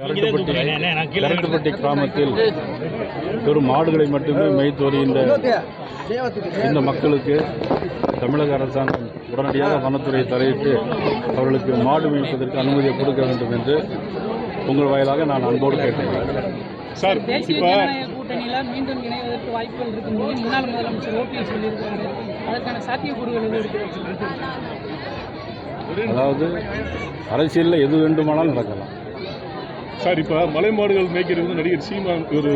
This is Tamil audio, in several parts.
கரட்டுப்பட்டி கிராமத்தில் வெறும் மாடுகளை மட்டுமே மேய்த்து வருகின்ற இந்த மக்களுக்கு தமிழக அரசாங்கம் உடனடியாக வனத்துறை தலையிட்டு அவர்களுக்கு மாடு மேய்ப்பதற்கு அனுமதியை கொடுக்க வேண்டும் என்று உங்கள் வாயிலாக நான் அன்போடு கேட்டுக்கிறேன் சார் தேசிய இப்போ ஜனநாயக கூட்டணியில மீண்டும் இணைவதற்கு வாய்ப்புகள் இருக்குன்னு முன்னாள் முதலமைச்சர் ஓபிஎஸ் சொல்லியிருக்காரு. அதற்கான சாத்தியக்கூறுகள் எதுவும் இருக்கு? அதாவது அரசியலில் எது வேண்டுமானாலும் நடக்கலாம். சார் இப்போ மலை மாடுகள் மேய்க்கிறது வந்து நடிகர் சீமான் ஒரு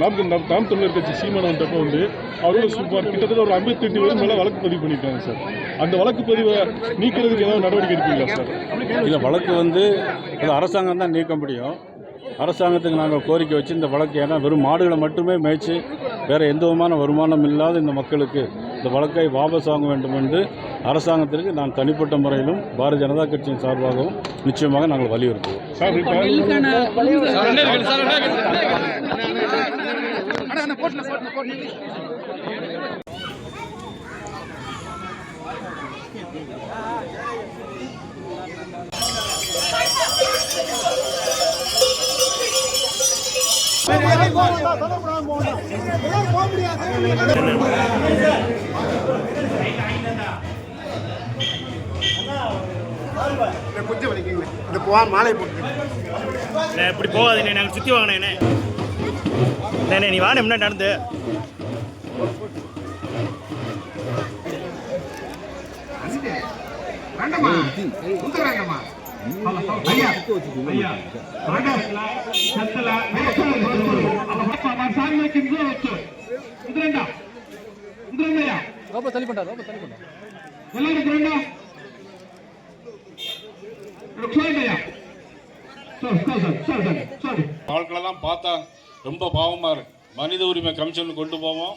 நாம் நாம் நாம் தமிழர் கட்சி சீமானவன்ட்டப்ப வந்து அவரோட சுமார் கிட்டத்தட்ட ஒரு ஐம்பத்தி எட்டு வயது மேலே வழக்கு பதிவு பண்ணியிருக்காங்க சார். அந்த வழக்கு பதிவை நீக்கிறதுக்கு ஏதாவது நடவடிக்கை எடுப்பீங்களா சார்? இல்லை வழக்கு வந்து அது அரசாங்கம் தான் நீக்க முடியும். அரசாங்கத்துக்கு நாங்கள் கோரிக்கை வச்சு இந்த வழக்கு ஏன்னா வெறும் மாடுகளை மட்டுமே மேய்ச்சி வேறு எந்த விதமான வருமானம் இல்லாத இந்த மக்களுக்கு இந்த வழக்கை வாபஸ் வாங்க வேண்டும் என்று அரசாங்கத்திற்கு நான் தனிப்பட்ட முறையிலும் பாரதிய ஜனதா கட்சியின் சார்பாகவும் நிச்சயமாக நாங்கள் வலியுறுத்துவோம். இந்த குச்சி வலிக்குங்க இந்த போவான் மாலை போட்டு இப்படி போகாதீண்ணே நாங்கள் சுற்றி வாங்கினேண்ணே அண்ணே நீ வாணே முன்னாடி நடந்து. வேண்டாமா வேண்டாமா ரொம்ப தள்ளி பண்ணா ரொம்ப தள்ளி பண்ணா எல்லாரும் இந்திரண்டா ருக்ஷாண்டையா sir sir sir sir sir ஆட்களெல்லாம் பார்த்தா ரொம்ப பாவமாக இருக்கு. மனித உரிமை கமிஷன் கொண்டு போவோம்.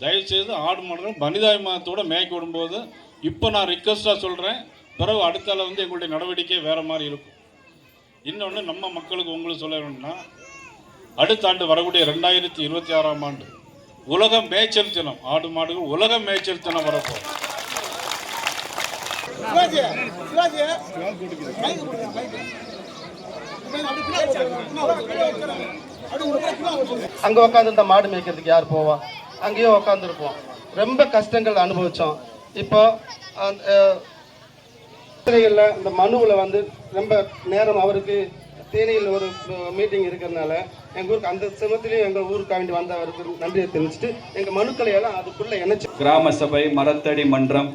தயவுசெய்து ஆடு மாடுகள் மனிதாபிமானத்தோட மேய்க்க விடும்போது இப்போ நான் ரிக்வஸ்ட்டாக சொல்கிறேன் பிறகு அடுத்தால வந்து எங்களுடைய நடவடிக்கை வேறு மாதிரி இருக்கும். இன்னொன்று நம்ம மக்களுக்கு உங்களுக்கு சொல்ல வேணும்னா அடுத்த ஆண்டு வரக்கூடிய ரெண்டாயிரத்தி இருபத்தி ஆறாம் ஆண்டு உலக மேய்ச்சல் தினம் ஆடு மாடுகள் உலக மேய்ச்சல் தினம் வரப்போகுது அங்கே உட்காந்து இந்த மாடு மேய்க்கிறதுக்கு யார் போவா? அங்கேயே உட்காந்துருப்போம் ரொம்ப கஷ்டங்கள் அனுபவித்தோம் இப்போ இந்த மனுவில் வந்து ரொம்ப நேரம் அவருக்கு தேனியில் ஒரு மீட்டிங் இருக்கிறதுனால எங்கள் ஊருக்கு அந்த சமயத்துலேயும் எங்கள் ஊருக்கு வேண்டி வந்த அவருக்கு நன்றியை தெரிவிச்சுட்டு எங்கள் மனுக்களை எல்லாம் அதுக்குள்ளே இணைச்சு கிராம சபை மரத்தடி மன்றம்